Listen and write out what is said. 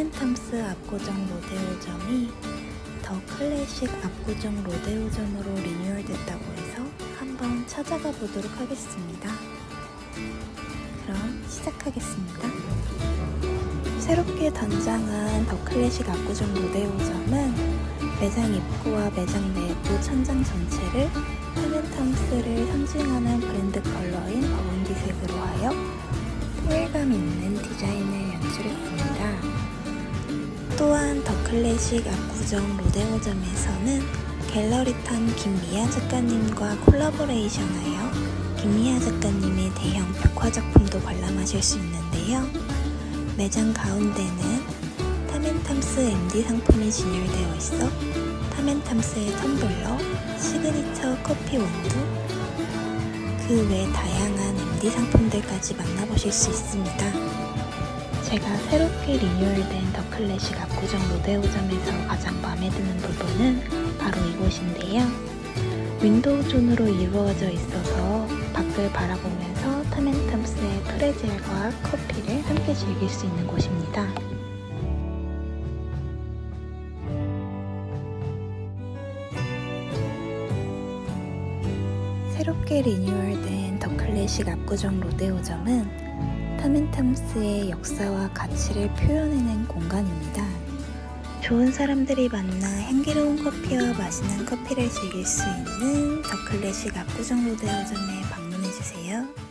타멘탐스 압구정 로데오점이 더 클래식 압구정 로데오점으로 리뉴얼됐다고 해서 한번 찾아가 보도록 하겠습니다. 그럼 시작하겠습니다. 새롭게 단장한 더 클래식 압구정 로데오점은 매장 입구와 매장 내부 천장 전체를 타멘탐스를 상징하는 브랜드 컬러인 버건디색으로 하여 통일감 있는 또한 더 클래식 압구정 로데오점에서는 갤러리탐 김미아 작가님과 콜라보레이션하여 김미아 작가님의 대형 벽화 작품도 관람하실 수 있는데요. 매장 가운데는 타멘탐스 MD 상품이 진열되어 있어 타멘탐스의 텀블러, 시그니처 커피 원두, 그 외 다양한 MD 상품들까지 만나보실 수 있습니다. 제가 새롭게 리뉴얼된 더 클래식 압구정 로데오점에서 가장 마음에 드는 부분은 바로 이곳인데요. 윈도우 존으로 이루어져 있어서 밖을 바라보면서 타멘탐스의 프레젤과 커피를 함께 즐길 수 있는 곳입니다. 새롭게 리뉴얼된 더 클래식 압구정 로데오점은 타멘탐스의 역사와 가치를 표현해낸 공간입니다. 좋은 사람들이 만나 향기로운 커피와 맛있는 커피를 즐길 수 있는 더 클래식 압구정 로데오점에 방문해주세요.